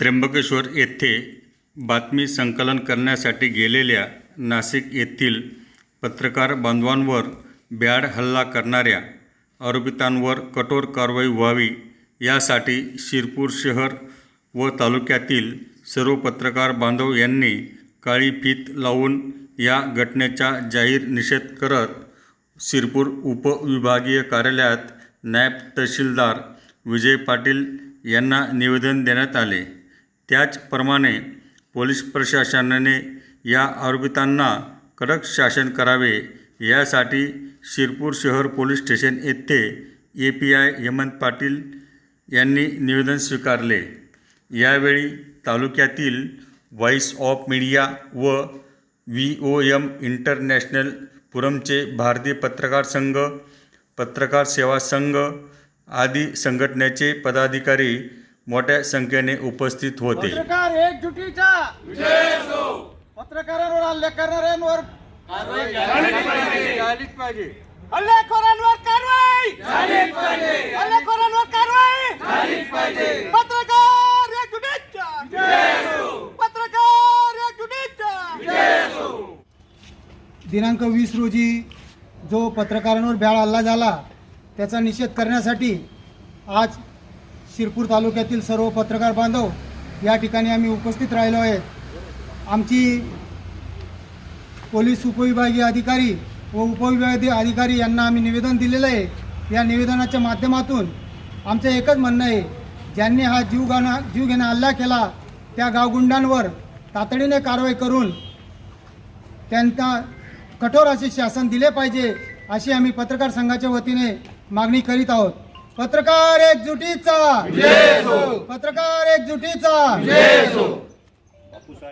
त्र्यंबकेश्वर येथे बातमी संकलन करण्यासाठी गेलेल्या नाशिक येथील पत्रकार बांधवांवर ब्याड हल्ला करणाऱ्या आरोपितांवर कठोर कारवाई व्हावी यासाठी शिरपूर शहर व तालुक्यातील सर्व पत्रकार बांधव यांनी काळी फीत लावून या घटनेचा जाहीर निषेध करत शिरपूर उपविभागीय कार्यालयात नायब तहसीलदार विजय पाटील यांना निवेदन देण्यात आले. त्याचप्रमाणे पोलीस प्रशासनाने या आरोपितांना कडक शासन करावे यासाठी शिरपूर शहर पोलीस स्टेशन येथे A P I Hemant Patil यांनी निवेदन स्वीकारले. यावेळी तालुक्यातील व्हॉइस ऑफ मीडिया व व्ही ओ एम इंटरनॅशनल पुरमचे भारतीय पत्रकार संघ पत्रकार सेवा संघ आदी संघटनेचे पदाधिकारी मोठ्या संख्येने उपस्थित होते. पत्रकार एकजुटीचा. पत्रकारांवर हल्ले करणाऱ्यांवर. झालीच पाहिजे. हल्लेखोरांवर कारवाई. हल्लेखोरांवर कारवाई. पत्रकार एकजुटीचा. पत्रकार एकजुटीचा. दिनांक वीस रोजी जो पत्रकारांवर भ्याड हल्ला झाला त्याचा निषेध करण्यासाठी आज शिरपूर तालुक्यातील सर्व पत्रकार बांधव या ठिकाणी आम्ही उपस्थित राहिलो आहेत आमची पोलीस उपविभागीय अधिकारी व उपविभागीय अधिकारी यांना आम्ही निवेदन दिलेलं आहे. या निवेदनाच्या माध्यमातून आमचं एकच म्हणणं आहे ज्यांनी हा जीव गाणा जीव घेणा हल्ला केला त्या गावगुंडांवर तातडीने कारवाई करून त्यांना कठोर असे शासन दिले पाहिजे अशी आम्ही पत्रकार संघाच्या वतीने मागणी करीत आहोत. पत्रकार एकजुटीचा. पत्रकार एकजुटीचा.